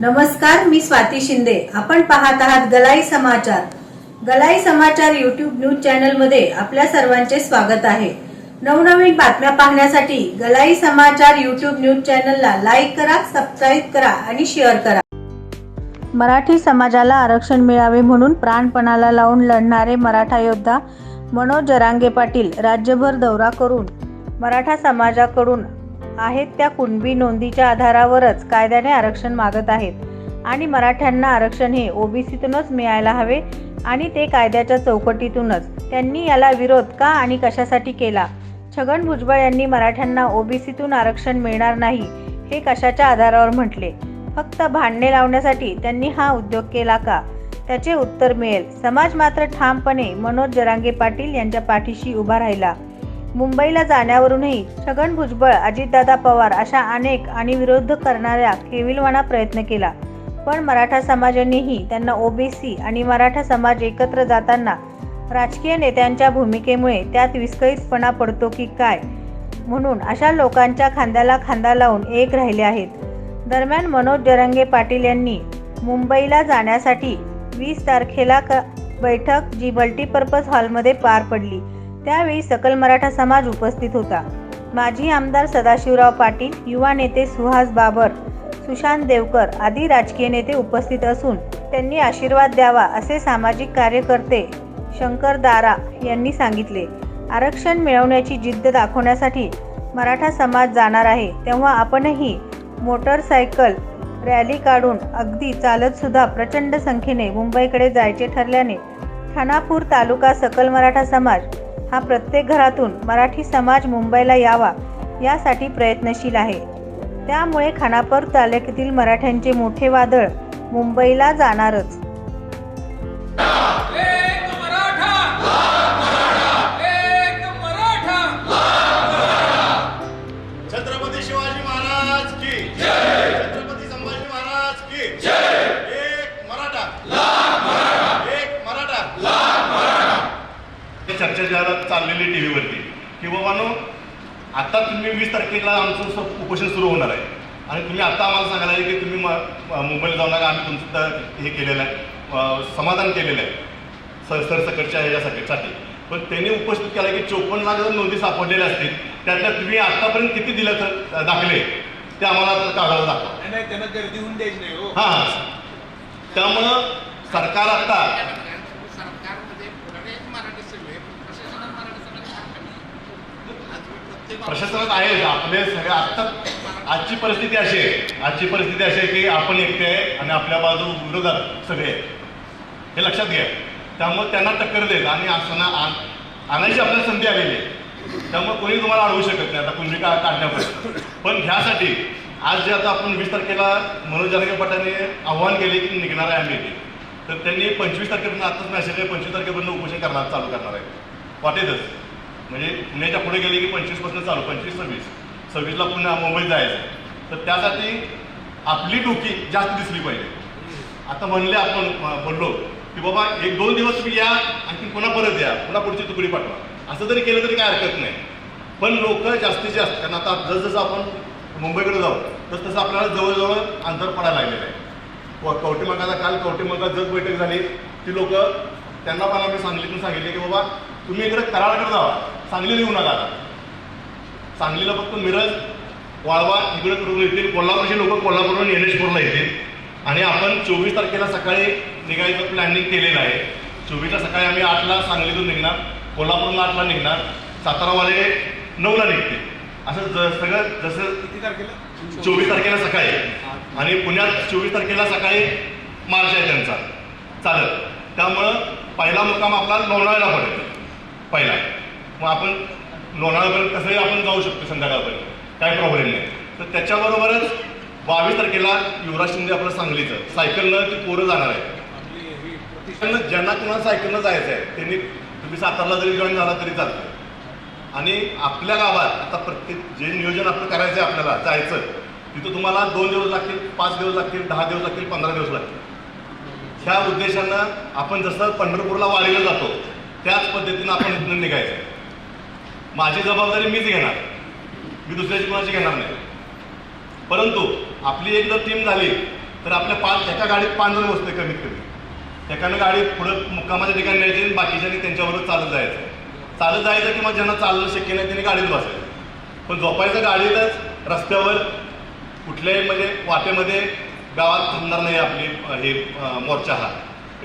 नमस्कार मी स्वाती शिंदे. आपण पाहत आहात गलाई समाचार. गलाई समाचार युट्यूब न्यूज चॅनलमध्ये आपल्या सर्वांचे स्वागत आहे. नवनवीन बातम्या पाहण्यासाठी गलाई समाचार युट्यूब न्यूज चॅनलला लाईक करा सबस्क्राईब करा आणि शेअर करा. मराठी समाजाला आरक्षण मिळावे म्हणून प्राणपणाला लावून लढणारे मराठा योद्धा मनोज जरांगे पाटील राज्यभर दौरा करून मराठा समाजाकडून आहेत त्या कुणबी नोंदीच्या आधारावरच कायद्याने आरक्षण मागत आहेत. आणि मराठ्यांना आरक्षण हे ओबीसीतूनच मिळायला हवे आणि ते कायद्याच्या चौकटीतूनच. त्यांनी याला विरोध का आणि कशासाठी केला? छगन भुजबळ यांनी मराठ्यांना ओबीसीतून आरक्षण मिळणार नाही हे कशाच्या आधारावर म्हटले? फक्त भांडणे लावण्यासाठी त्यांनी हा उद्योग केला का? त्याचे उत्तर मिळेल. समाज मात्र ठामपणे मनोज जरांगे पाटील यांच्या पाठीशी उभा राहिला. मुंबईला जाण्यावरूनही छगन भुजबळ अजितदादा पवार अशा अनेक आणि विरोध करणाऱ्या केविलवाणा प्रयत्न केला. पण मराठा समाजानेही त्यांना ओबीसी आणि मराठा समाज एकत्र जाताना राजकीय नेत्यांच्या भूमिकेमुळे त्यात विस्कळीतपणा पडतो की काय? म्हणून अशा लोकांच्या खांद्याला खांदा लावून एक राहिले आहेत. दरम्यान मनोज जरंगे पाटील यांनी मुंबईला जाण्यासाठी वीस तारखेला क बैठक जी मल्टीपर्पज हॉलमध्ये पार पडली. त्यावेळी सकल मराठा समाज उपस्थित होता. माजी आमदार सदाशिवराव पाटील युवा नेते सुहास बाबर सुशांत देवकर आदी राजकीय नेते उपस्थित असून त्यांनी आशीर्वाद द्यावा असे सामाजिक कार्यकर्ते शंकर दारा यांनी सांगितले. आरक्षण मिळवण्याची जिद्द दाखवण्यासाठी मराठा समाज जाणार आहे तेव्हा आपणही मोटरसायकल रॅली काढून अगदी चालतसुद्धा प्रचंड संख्येने मुंबईकडे जायचे ठरल्याने खानापूर तालुका सकल मराठा समाज हा प्रत्येक घरातून मराठी समाज मुंबईला यावा यासाठी प्रयत्नशील आहे. त्यामुळे खानापूर तालुक्यातील मराठ्यांचे मोठे वादळ मुंबईला जाणारच. एक मराठा एक मराठा. छत्रपती शिवाजी महाराज की जय छत्रपती संभाजी महाराज की जय एक मराठा एक मराठा चर्चा ज्याला चाललेली टी व्हीवरती की बाबानो आता तुम्ही वीस तारखेला आमचं उपोषण सुरू होणार आहे. आणि तुम्ही आता आम्हाला सांगायला आहे की तुम्ही मुंबईला जाऊ नका आम्ही तुमचं हे केलेलं आहे. समाधान केलेलं आहे. सर सरसकटच्या ह्याच्यासाठी साठी पण त्यांनी उपस्थित केला की चोपन्न लाख जर नोंदी सापडलेल्या असतील त्यातल्या तुम्ही आतापर्यंत किती दिलं तर दाखले? ते आम्हाला काढावं दाखवा. त्यांना गर्दी होऊन द्यायची नाही हो हां. त्यामुळं सरकार आता सरकारमध्ये बरेच मराठी सगळे प्रशासनात मराठी समाज प्रशासनात आहे आपले सगळे आत्ता आजची परिस्थिती अशी आहे. आजची परिस्थिती अशी आहे की आपण एकटे आहे आणि आपल्या बाजू विरोधात सगळे हे लक्षात घ्या. त्यामुळे त्यांना टक्कर देत आणि असताना आण- आणायची आपल्याला संधी आलेली आहे. त्यामुळे कोणी तुम्हाला अडवू शकत नाही. आता कुणबी का काढण्यापर्यंत पण ह्यासाठी आज जे आता आपण वीस तारखेला मनोज जरांगे पाटाने आव्हान केले की निघणार आहे आम्ही. तर त्यांनी पंचवीस तारखेपर्यंत आताच मॅसेज आहे पंचवीस तारखेपर्यंत उपोषण करणार चालू करणार आहे. वाटेतच म्हणजे पुण्याच्या पुढे गेले की पंचवीसपासून चालू पंचवीस सव्वीस. सव्वीसला पुन्हा मुंबईत जायचं. तर त्यासाठी आपली डोकी जास्त दिसली पाहिजे. आता म्हणले आपण बोललो की बाबा एक दोन दिवस तुम्ही या आणखी पुन्हा परत या. पुन्हा पुढची तुकडी पाठवा. असं जरी केलं तरी काय हरकत नाही. पण लोक जास्तीत जास्त कारण आता जसजसं आपण मुंबईकडे जाऊ तस तसं आपल्याला जवळजवळ अंतर पडायला लागलेलं आहे. व काल कवटेमंगा जग बैठक झाली. ती लोक त्यांना पण आम्ही सांगलीतून सांगितले की बाबा तुम्ही इकडे कराडाकडे जावा. सांगलीला येऊ नका आता. सांगलीला फक्त मिरज वाळवा इकडे करून येतील कोल्हापूरचे लोक कोल्हापूरहून येनेशपूरला येतील. आणि आपण चोवीस तारखेला सकाळी निघायचं प्लॅनिंग केलेलं आहे. चोवीसला सकाळी आम्ही आठला सांगलीतून निघणार कोल्हापूरला आठला निघणार सातारावाले नऊला निघतील. असं ज सगळं जसं किती तारखेला? चोवीस तारखेला सकाळी. आणि पुण्यात चोवीस तारखेला सकाळी मार्च आहे त्यांचा. चालत त्यामुळं पहिला मुक्काम आपला लोणावळ्याला पडेल. पहिला. मग आपण लोणावळ्यापर्यंत कसंही आपण जाऊ शकतो संध्याकाळपर्यंत. काय प्रॉब्लेम नाही. तर त्याच्याबरोबरच बावीस तारखेला युवराज शिंदे आपलं सांगलीचं. सायकलनं ती पोरं जाणार आहे ज्यांना कुणाला सायकलनं जायचं आहे त्यांनी तुम्ही सातारला जरी जॉईन झाला तरी चालतं आणि आपल्या गावात आता प्रत्येक जे नियोजन आपलं करायचं आहे आपल्याला जायचं तिथं तुम्हाला दोन दिवस लागतील पाच दिवस लागतील दहा दिवस लागतील पंधरा दिवस लागतील. ह्या उद्देशानं आपण जसं पंढरपूरला वारीला जातो त्याच पद्धतीनं आपण इथून निघायचं. माझी जबाबदारी मीच घेणार. मी दुसऱ्याची कोणाची घेणार नाही. परंतु आपली एक जर टीम झाली तर आपल्या पाच एका गाडीत पाच जण बसते कमीत कमी. एकानं गाडी पुढं मुक्कामाच्या ठिकाणी न्यायची आणि बाकीच्यांनी त्यांच्याबरोबर चालत जायचं. चालत जायचं किंवा ज्यांना चालणं शक्य नाही त्यांनी गाडीत बसायचं. पण झोपायचं गाडीतच रस्त्यावर कुठल्याही म्हणजे वाटेमध्ये गावात थांबणार नाही आपली हे मोर्चा हा.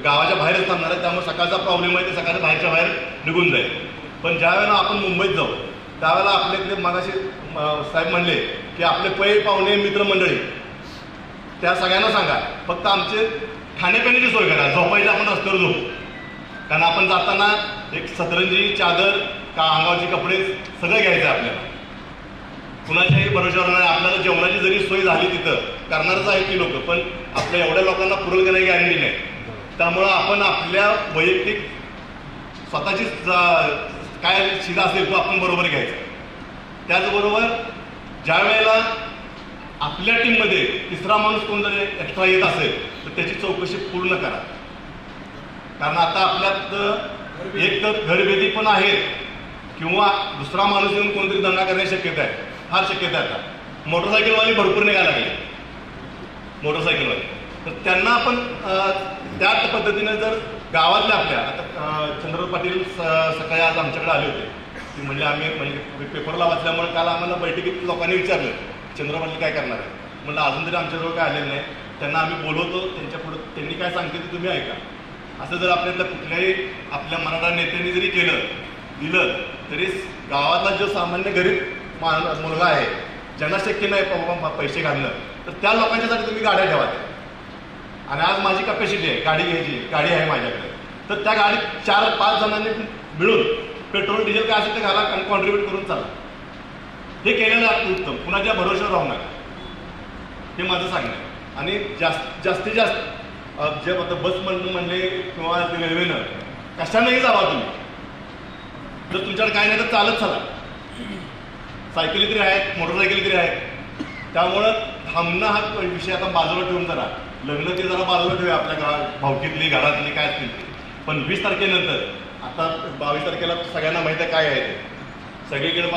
गावाच्या बाहेरच थांबणार आहे त्यामुळे सकाळचा प्रॉब्लेम आहे ते सकाळच्या बाहेरच्या बाहेर निघून जाईल. पण ज्या वेळेला आपण मुंबईत जाऊ त्यावेळेला आपल्याकडे मगाशी साहेब म्हणले की आपले पै पाहुणे मित्रमंडळी त्या सगळ्यांना सांगा. फक्त आमचे खाण्यापिण्याची सोय करा. झोपायला आपण रस्त्यावर झोपू. कारण आपण जाताना एक सतरंजी चादर का अंगावचे कपडे सगळं घ्यायचं आहे आपल्याला. कुणाच्याही भरोशावर नाही आपल्याला जेवणाची जरी सोय झाली तिथं करणारच आहे ती लोक पण आपल्या एवढ्या लोकांना पुरेल करण्याची गॅरंटी नाही. त्यामुळं आपण आपल्या वैयक्तिक स्वतःची काय शिधा असेल तो आपण बरोबर घ्यायचा. त्याचबरोबर ज्या वेळेला आपल्या टीममध्ये तिसरा माणूस कोण जर एक्स्ट्रा येत असेल तर त्याची चौकशी पूर्ण करा. कारण आता आपल्यात एक तर घरभेदी पण आहेत किंवा दुसरा माणूस येऊन कोणतरी दंगा करण्याची शक्यता आहे. फार शक्यता आहे आता. मोटरसायकलवाली भरपूर निघायला लागली. मोटरसायकलवाली. तर त्यांना आपण त्याच पद्धतीने जर गावातल्या आपल्या. आता चंद्र पाटील स- सकाळी आज आमच्याकडे आले होते. ते म्हणजे आम्ही म्हणजे पेपरला वाचल्यामुळे काल आम्हाला बैठकीत लोकांनी विचारलं चंद्रबाबू पाटील काय करणार आहे? म्हणलं अजून तरी आमच्याजवळ काय आलेलं नाही. त्यांना आम्ही बोलवतो त्यांच्या पुढं त्यांनी काय सांगते ते तुम्ही ऐका. असं जर आपल्यातल्या कुठल्याही आपल्या मराठा नेत्यांनी जरी केलं दिलं तरी गावातला जो सामान्य गरीब मा- मुलगा आहे ज्यांना शक्य नाही पैसे घालणं तर त्या लोकांच्यासाठी तुम्ही गाड्या ठेवा. आणि आज माझी कपॅसिटी आहे गाडी घ्यायची गाडी आहे माझ्याकडे. तर त्या गाडीत चार पाच जणांनी मिळून पेट्रोल डिझेल काय असेल ते घाला आणि कॉन्ट्रीब्यूट करून चाला. हे केलेलं आहे उत्तम. कुणाच्या भरोश्यावर राहू नका. हे माझं सांगणं आहे. आणि जास्त जास्तीत जास्त जे आता बस म्हणून म्हणले किंवा रेल्वेनं कशानेही जावा तुम्ही. जर तुमच्याकडे काय नाही तर चालत चला. सायकली तरी आहेत मोटरसायकली तरी आहेत. त्यामुळं थांबणं हा विषय आता बाजूला ठेवून जरा. लग्न ते जरा बाजूला ठेवूया आपल्या गावात भावकीतली घरातली काय असतील पण वीस तारखेनंतर आता बावीस तारखेला सगळ्यांना माहिती आहे काय आहे ते. सगळीकडे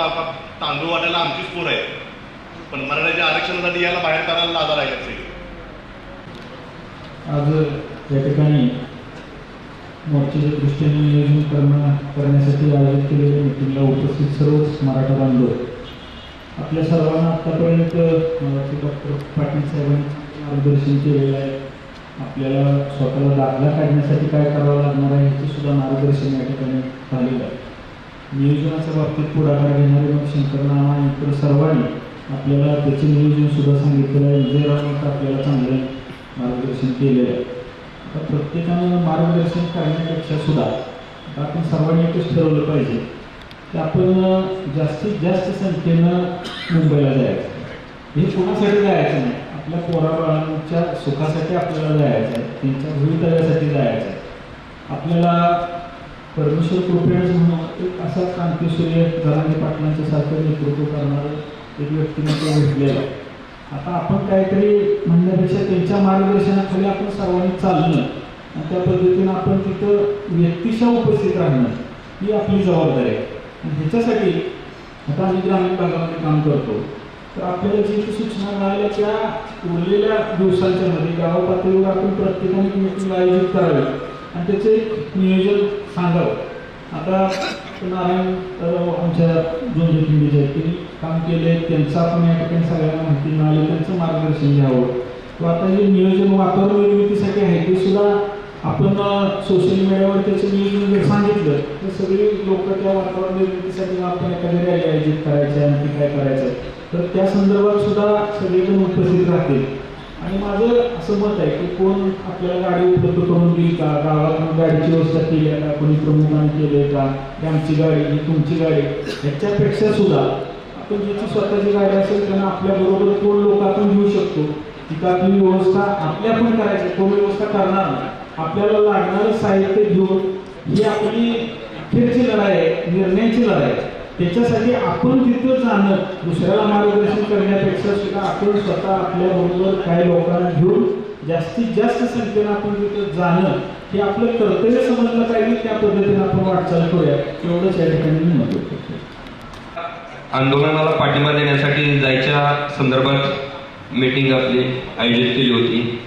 तांदूळ वाटायला आमचीच पूर आहे पण मराठ्याच्या आरक्षणासाठी याला बाहेर करायला लाजा लागेल सगळी. आज या ठिकाणी मोर्चाच्या दृष्टीने नियोजन करणं करण्यासाठी आयोजित केलेल्या मिटिंगला उपस्थित सर्वच मराठा बांधव. आपल्या सर्वांना आतापर्यंत मला वाटतं डॉक्टर पाटील साहेबांनी मार्गदर्शन केलेलं आहे. आपल्याला स्वतःला दाखला काढण्यासाठी काय करावं लागणार आहे याचे सुद्धा मार्गदर्शन या ठिकाणी झालेलं आहे. नियोजनाच्या बाबतीत पुढाकार घेणारे मग शंकरनामा इतर सर्वांनी आपल्याला त्याचे नियोजन सुद्धा सांगितलेलं आहे. विजयरावांचं आपल्याला चांगलं मार्गदर्शन केलेलं आहे. आता प्रत्येकानं मार्गदर्शन करण्यापेक्षा सुद्धा आपण सर्वांनी एकच ठरवलं पाहिजे की आपण जास्तीत जास्त संख्येनं मुंबईला जायचं. हे कोणासाठी जायचं नाही? आपल्या पोराबाळांच्या सुखासाठी आपल्याला जायचं आहे त्यांच्या भवितव्यासाठी जायचं आहे आपल्याला परमेश्वर कृपेच म्हणून एक असा क्रांतीसूर्य जरांगे पाटलांच्या सारखं नेतृत्व करणारं एक व्यक्तिमत्व भेटलेलं आहे. आता आपण काहीतरी म्हणण्यापेक्षा त्यांच्या मार्गदर्शनाखाली आपण सर्वांनी चालणं आणि त्या पद्धतीनं आपण तिथं व्यक्तिशः उपस्थित राहणं ही आपली जबाबदारी आहे. आणि ह्याच्यासाठी आता आम्ही ग्रामीण भागामध्ये काम करतो. तर आपल्याला जी जी सूचना मिळाल्या त्या उरलेल्या दिवसांच्या मध्ये गाव पातळीवर आपण प्रत्येकाने एक मीटिंग आयोजित करावी. आणि त्याचे एक नियोजन सांगावं. आता नारायण अ, आमच्या दोन खिंडीचे आहेत त्यांनी काम केले त्यांचं आपण या ठिकाणी सगळ्यांना माहिती मिळाली. त्यांचं मार्गदर्शन घ्यावं. किंवा आता जे नियोजन वातावरण निर्मितीसाठी आहे ते सुद्धा आपण सोशल मीडियावर त्याचं नियोजन जर सांगितलं तर सगळी लोक त्या वातावरण निर्मितीसाठी आपण एखादी रॅली आयोजित करायची आहे. आणखी काय करायचं आहे? तर त्या संदर्भात सुद्धा सगळेजण उपस्थित राहतील. आणि माझं असं मत आहे की कोण आपल्याला गाडी उपलब्ध करून देईल का? गावात गाडीची व्यवस्था केली आहे का? कोणी प्रमुखाने केली आहे का? की आमची गाडी ही तुमची गाडी. ह्याच्यापेक्षा सुद्धा आपण ज्याची स्वतःची गाडी असेल त्यांना आपल्याबरोबर कोण लोक आपण घेऊ शकतो? तिथं आपली व्यवस्था आपल्या पण करायची? कोण व्यवस्था करणार नाही? आपल्याला लागणारं साहित्य घेऊन ही आपली अखेरची लढाई आहे निर्णयाची लढाई आहे. त्याच्यासाठी आपण तिथं जाणं दुसऱ्याला मार्गदर्शन करण्यापेक्षा सुद्धा आपण स्वतः आपल्या बरोबर काही लोकांना घेऊन जास्तीत जास्त संख्येनं आपण तिथं जाणं हे आपलं कर्तव्य समजलं पाहिजे त्या पद्धतीने आपण वाटचाल करूया. एवढंच या ठिकाणी मी म्हणतो. आंदोलनाला पाठिंबा देण्यासाठी जायच्या संदर्भात मीटिंग आपली आयोजित केली होती.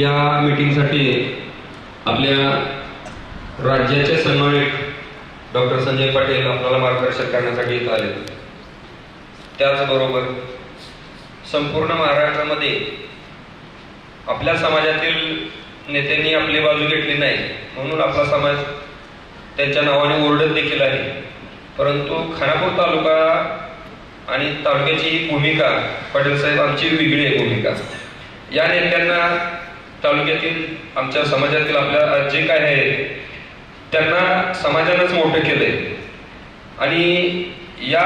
या मीटिंगसाठी आपल्या राज्याचे सन्मानित डॉक्टर संजय पाटील आपल्याला मार्गदर्शन करण्यासाठी इथं आले त्याचबरोबर संपूर्ण महाराष्ट्रामध्ये आपल्या समाजातील नेत्यांनी आपली बाजू घेतली नाही म्हणून आपला समाज त्यांच्या नावाने ओरडत देखील आहे. परंतु खानापूर तालुका आणि तालुक्याची ही भूमिका पाटील साहेब आमची वेगळी आहे भूमिका. या नेत्यांना तालुक्यातील आमच्या समाजातील आपल्या जे काय आहे त्यांना समाजानंच मोठं केलंय. आणि या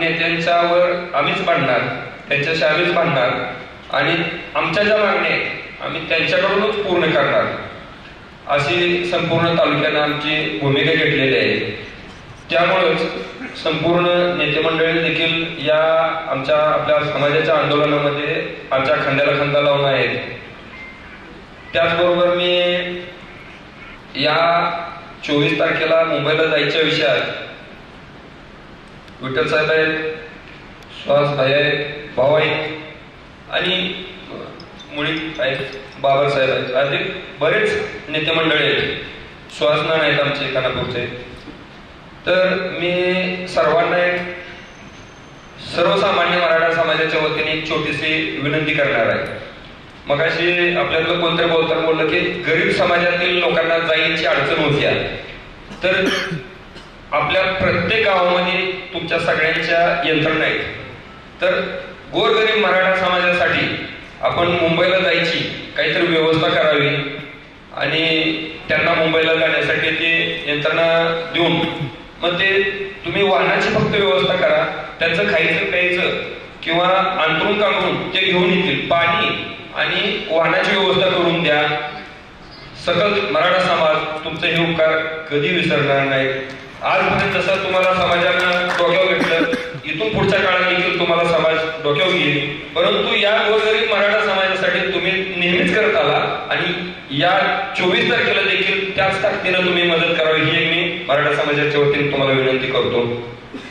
नेत्यांच्यावर आम्हीच भांडणार त्यांच्याशी आम्हीच भांडणार आणि आमच्या ज्या मागण्या आहेत आम्ही त्यांच्याकडूनच पूर्ण करणार. अशी संपूर्ण तालुक्यानं आमची भूमिका घेतलेली आहे. त्यामुळेच संपूर्ण नेते मंडळी देखील या आमच्या आपल्या समाजाच्या आंदोलनामध्ये आमच्या खांद्याला खांदा लावून आहेत. त्याचबरोबर मी या चोवीस तारखेला मुंबईला जायच्या विषयात. विठ्ठल साहेब आहेत सुहास भाई आहेत भाऊ आहेत आणि मुळी आहेत बाबर साहेब आहेत. अधिक बरेच नेते मंडळी आहेत. सुहास आहेत आमचे खानापूरचे. तर मी सर्वांना एक सर्वसामान्य मराठा समाजाच्या वतीने एक छोटीशी विनंती करणार आहे. मग अशी आपल्याला कोणतरी बोलताना बोललं की गरीब समाजातील लोकांना जायची अडचण होती तर आपल्या प्रत्येक गावामध्ये तुमच्या सगळ्यांच्या यंत्रणा आहेत. तर गोरगरीब मराठा समाजासाठी आपण मुंबईला जायची काहीतरी व्यवस्था करावी आणि त्यांना मुंबईला जाण्यासाठी ते यंत्रणा देऊन मग ते तुम्ही वाहनाची फक्त व्यवस्था करा. त्यांचं खायचं प्यायचं किंवा अंतरून काढून ते घेऊन येतील. पाणी आणि वाहनाची व्यवस्था करून द्या. सकल मराठा समाज तुमचे हे उपकार कधी विसरणार नाही. आजपर्यंत जसं तुम्हाला समाजानं डोक्यावर घेतलं इथून पुढच्या काळात देखील तुम्हाला समाज डोक्यावर येईल परंतु या गोरगरीब मराठा समाजासाठी तुम्ही नेहमीच करत आला आणि या चोवीस तारखेला देखील त्याच ताकदीनं तुम्ही मदत करावी ही एक मी मराठा समाजाच्या वतीने तुम्हाला विनंती करतो.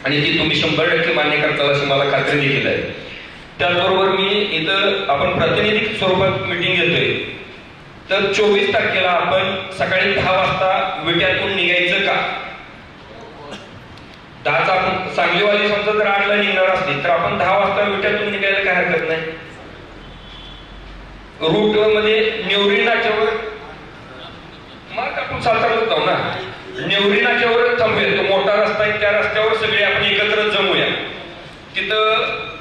आणि ती तुम्ही शंभर टक्के मान्य करताल अशी मला खात्री देखील आहे. त्याचबरोबर मी इथं आपण प्रातिनिधिक स्वरूपात मिटिंग घेतोय. तर चोवीस तारखेला आपण सकाळी दहा वाजता विट्यातून निघायचं का? दहाचा आपण सांगलीवाली समजा जर आठला निघणार असली तर आपण दहा वाजता विट्यातून निघायला काय हरकत नाही? रूटमध्ये नेवरी नाक्यावर मग आपण साताराला जाऊ ना? नेवरी नाक्यावर थांबूया. तो मोठा रस्ता आहे त्या रस्त्यावर सगळे आपण एकत्र जमूया. तिथं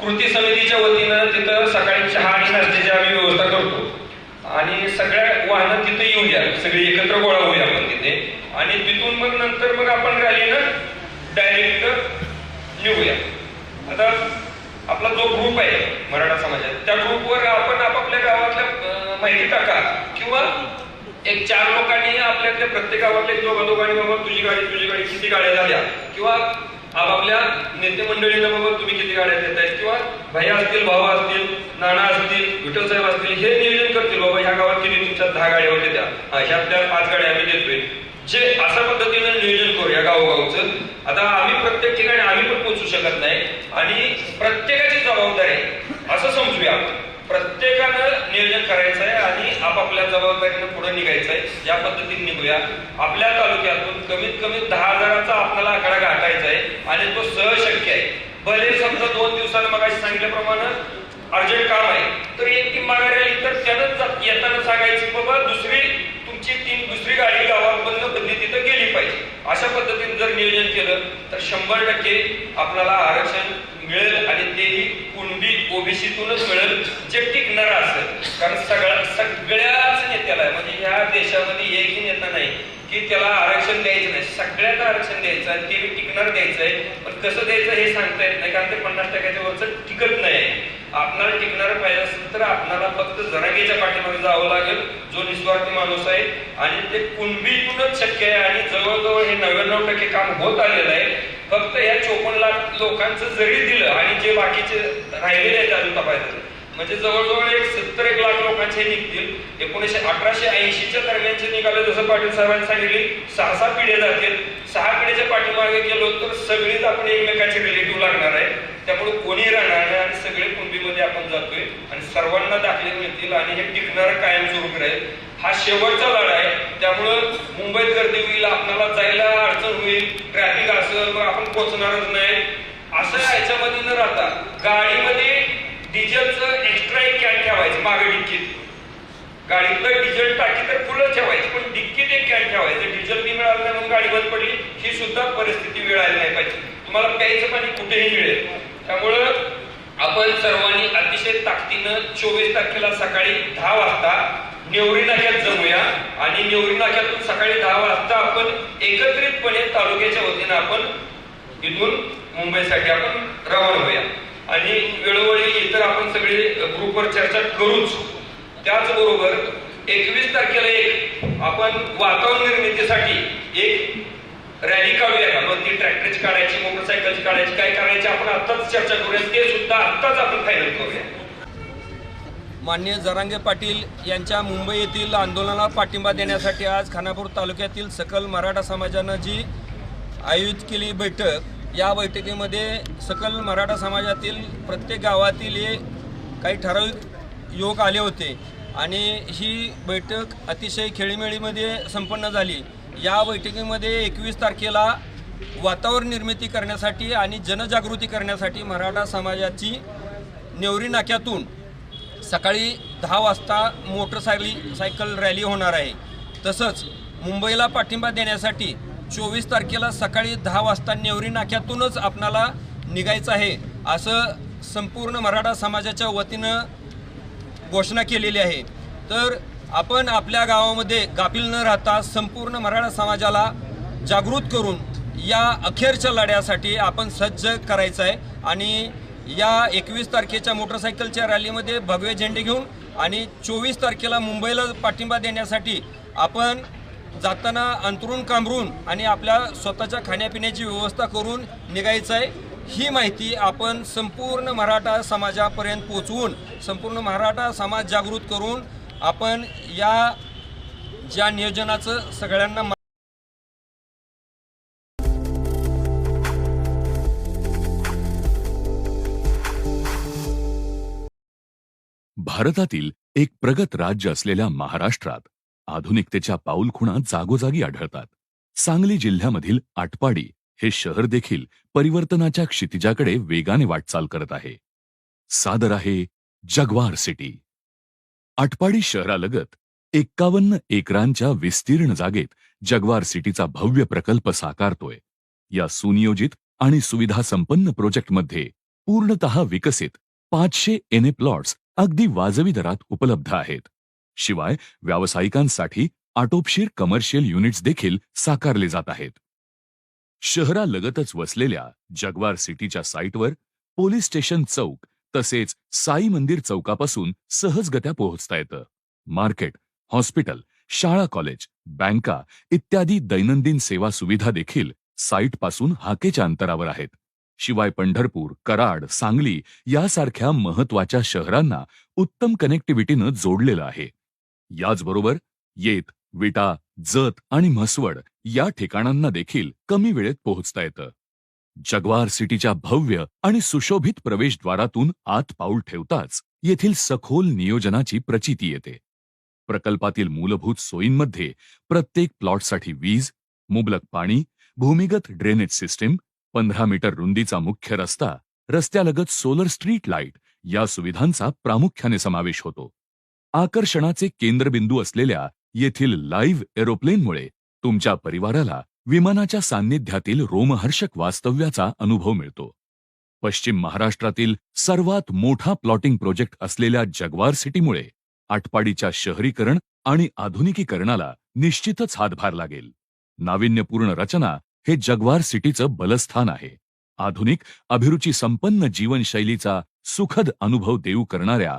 कृती समितीच्या वतीनं तिथं सकाळी चहा आणि नाश्त्याची आम्ही व्यवस्था करतो. आणि सगळ्या वाहनं तिथं येऊ द्या सगळी एकत्र गोळा होऊया आपण तिथे. आणि तिथून मग नंतर मग आपण रॅलीनं डायरेक्ट निघूया. आता आपला जो ग्रुप आहे मराठा समाजात त्या ग्रुपवर आपण आपापल्या गावातल्या माहिती टाका. किंवा एक चार लोकांनी आपल्यातल्या प्रत्येक गावातल्या दोघा दोघांनी बाबा तुझी गाडी तुझी गाडी किती गाड्या झाल्या? किंवा आपापल्या नेते मंडळींना बाबा तुम्ही किती गाड्या देत आहेत किंवा भैया असतील भाऊ असतील नाना असतील विठ्ठल साहेब असतील हे नियोजन करतील बाबा ह्या गावात किती तुमच्या दहा गाड्या होत्या त्या? हा, ह्यातल्या पाच गाड्या आम्ही देतोय. जे अशा पद्धतीनं नियोजन करूया गावोगावचं. आता आम्ही प्रत्येक ठिकाणी आम्ही पण पोहोचू शकत नाही. आणि प्रत्येकाची जबाबदारी असं समजूया प्रत्येकानं नियोजन करायचं आहे आणि आपापल्या जबाबदारीनं पुढे निघायचं आहे. या पद्धतीने निघूया. आपल्या तालुक्यातून कमीत कमी दहा हजाराचा आपल्याला आकडा गाठायचा आहे आणि तो सहज शक्य आहे. भले समजा दोन दिवसाला मग सांगितल्याप्रमाणे अर्जंट काम आहे तर एक टीम माघारी आली तर त्यानं येताना सांगायची बाबा दुसरी तुमची टीम दुसरी गाडी गावात बदली तिथं गेली पाहिजे. अशा पद्धतीने जर नियोजन केलं तर शंभर टक्के आपल्याला आरक्षण मिळेल आणि तेही कुणबी ओबीसीतूनच मिळेल जे टिकणार असेल. कारण सगळ्या सगळ्याच नेत्याला आहे. म्हणजे ह्या देशामध्ये एकही नेता नाही. की त्याला आरक्षण द्यायचं नाही. सगळ्यांना आरक्षण द्यायचं आणि ते टिकणार द्यायचं आहे पण कसं द्यायचं हे सांगता येत नाही कारण ते पन्नास टक्क्याच्या वरचं टिकत नाही. आपणाला टिकणार पाहिजे असेल तर आपणाला फक्त जरांगीच्या पाठीमागे जावं लागेल जो निस्वार्थी माणूस आहे. आणि ते कुणबीतूनच शक्य आहे आणि जवळजवळ हे नव्याण्णव टक्के काम होत आलेलं आहे. फक्त या चोपन्न लाख लोकांचं जरी दिलं आणि जे बाकीचे राहिलेले आहेत अजून तपासायचं म्हणजे जवळजवळ एक सत्तर एक लाख लोकांचे निघतील. एकोणीशे अठराशे ऐंशीच्या दरम्यानचे निघाले. जसं पाटील साहेबांनी सांगितले सहा सहा पिढ्या जातील. सहा पिढ्याच्या पाठीमागे गेलो तर सगळीच आपण एकमेकांचे रिलेटिव्ह लागणार आहे. त्यामुळे कोणी राहणार नाही आणि सगळे कुंभीमध्ये आपण जातोय आणि सर्वांना दाखले मिळतील आणि हे टिकणारं कायमस्वरूपी राहील. हा शेवटचा लढा आहे. त्यामुळं मुंबईत गर्दी होईल आपल्याला जायला अडचण होईल ट्रॅफिक असेल मग आपण पोहोचणारच नाही. असं याच्यामध्ये न राहता गाडीमध्ये डिझेलचं एक्स्ट्रा एक कॅन ठेवायचं मागे डिक्कीत. गाडीतलं डिझेल टाकी तर फुलं ठेवायची पण डिक्कीत एक कॅन ठेवायचं. डिझेल नाही मिळालं नाही म्हणून गाडी बंद पडली ही सुद्धा परिस्थिती मिळायला नाही पाहिजे. तुम्हाला प्यायचं पाणी कुठेही मिळेल. त्यामुळं आपण सर्वांनी अतिशय ताकदीनं चोवीस तारखेला सकाळी दहा वाजता नेवरी नाक्यात जमूया. आणि नेवरी नाक्यातून सकाळी दहा वाजता आपण एकत्रितपणे तालुक्याच्या वतीनं आपण इथून मुंबईसाठी आपण रवाना होऊया. आणि वेळोवेळी इतर आपण सगळे ग्रुपवर चर्चा करूच. त्याचबरोबर एकवीस तारखेला एक आपण वातावरण निर्मितीसाठी एक रॅली काढूया. का मग ती ट्रॅक्टरची काढायची मोटरसायकलची काढायची काय करायची आपण आत्ताच चर्चा करूया. ते सुद्धा आत्ताच आपण फायनल करूया. माननीय जरांगे पाटील यांच्या मुंबई येथील आंदोलनाला पाठिंबा देण्यासाठी आज खानापूर तालुक्यातील सकल मराठा समाजानं जी आयोजित केली बैठक या बैठकीमध्ये सकल मराठा समाजातील प्रत्येक गावातील हे काही ठराविक युवक आले होते आणि ही बैठक अतिशय खेळीमेळीमध्ये संपन्न झाली. या बैठकीमध्ये एकवीस तारखेला वातावरण निर्मिती करण्यासाठी आणि जनजागृती करण्यासाठी मराठा समाजाची नेवरी नाक्यातून सकाळी दहा वाजता मोटरसायकल सायकल रॅली होणार आहे. तसंच मुंबईला पाठिंबा देण्यासाठी चोवीस तारखेला सकाळी दहा वाजता नेवरी नाक्यातूनच आपणाला निघायचं आहे असं संपूर्ण मराठा समाजाच्या वतीनं घोषणा केलेली आहे. तर आपण आपल्या गावामध्ये गाफील न राहता संपूर्ण मराठा समाजाला जागृत करून या अखेरच्या लढ्यासाठी आपण सज्ज करायचं आहे आणि या एकवीस तारखेच्या मोटरसायकलच्या रॅलीमध्ये भगवे झेंडे घेऊन आणि चोवीस तारखेला मुंबईला पाठिंबा देण्यासाठी आपण जाताना अंतरून कांबरून आणि आपल्या स्वतःच्या खाण्यापिण्याची व्यवस्था करून निघायचं आहे. ही माहिती आपण संपूर्ण मराठा समाजापर्यंत पोचवून संपूर्ण मराठा समाज जागृत करून आपण या ज्या नियोजनाचं सगळ्यांना भारतातील एक प्रगत राज्य असलेल्या महाराष्ट्रात आधुनिकतेच्या पाऊलखुणा जागोजागी आढळतात. सांगली जिल्ह्यामधील आटपाडी हे शहर देखील परिवर्तनाच्या क्षितिजाकडे वेगाने वाटचाल करत आहे. सादर आहे जगवार सिटी. आटपाडी शहरालगत एक्कावन्न एकरांच्या विस्तीर्ण जागेत जगवार सिटीचा भव्य प्रकल्प साकारतोय. या सुनियोजित आणि सुविधा संपन्न प्रोजेक्टमध्ये पूर्णतः विकसित पाचशे एन ए प्लॉट्स अगदी वाजवी दरात उपलब्ध आहेत. शिवाय व्यावसायिकांसाठी आटोपशीर कमर्शियल युनिट्स देखील साकारले जात आहेत. शहरालगतच वसलेल्या जगवार सिटीच्या साईटवर पोलीस स्टेशन चौक तसेच साई मंदिर चौकापासून सहजगत्या पोहोचता येतं. मार्केट हॉस्पिटल शाळा कॉलेज बँका इत्यादी दैनंदिन सेवा सुविधा देखील साईटपासून हाकेच्या अंतरावर आहेत. शिवाय पंढरपूर कराड सांगली यासारख्या महत्त्वाच्या शहरांना उत्तम कनेक्टिव्हिटीनं जोडलेलं आहे. याचबरोबर येत विटा जत आणि म्हसवड या ठिकाणांना देखील कमी वेळेत पोहोचता येतं. जगवार सिटीच्या भव्य आणि सुशोभित प्रवेशद्वारातून आत पाऊल ठेवताच येथील सखोल नियोजनाची प्रचिती येते. प्रकल्पातील मूलभूत सोयींमध्ये प्रत्येक प्लॉटसाठी वीज मुबलक पाणी भूमिगत ड्रेनेज सिस्टीम पंधरा मीटर रुंदीचा मुख्य रस्ता रस्त्यालगत सोलर स्ट्रीट लाइट या सुविधांचा प्रामुख्याने समावेश होतो. आकर्षणाचे केंद्रबिंदू असलेल्या येथील लाईव्ह एरोप्लेनमुळे तुमच्या परिवाराला विमानाच्या सान्निध्यातील रोमहर्षक वास्तव्याचा अनुभव मिळतो. पश्चिम महाराष्ट्रातील सर्वात मोठा प्लॉटिंग प्रोजेक्ट असलेल्या जगवार सिटीमुळे आटपाडीच्या शहरीकरण आणि आधुनिकीकरणाला निश्चितच हातभार लागेल. नाविन्यपूर्ण रचना हे जगवार सिटीचं बलस्थान आहे. आधुनिक अभिरुची संपन्न जीवनशैलीचा सुखद अनुभव देऊ करणाऱ्या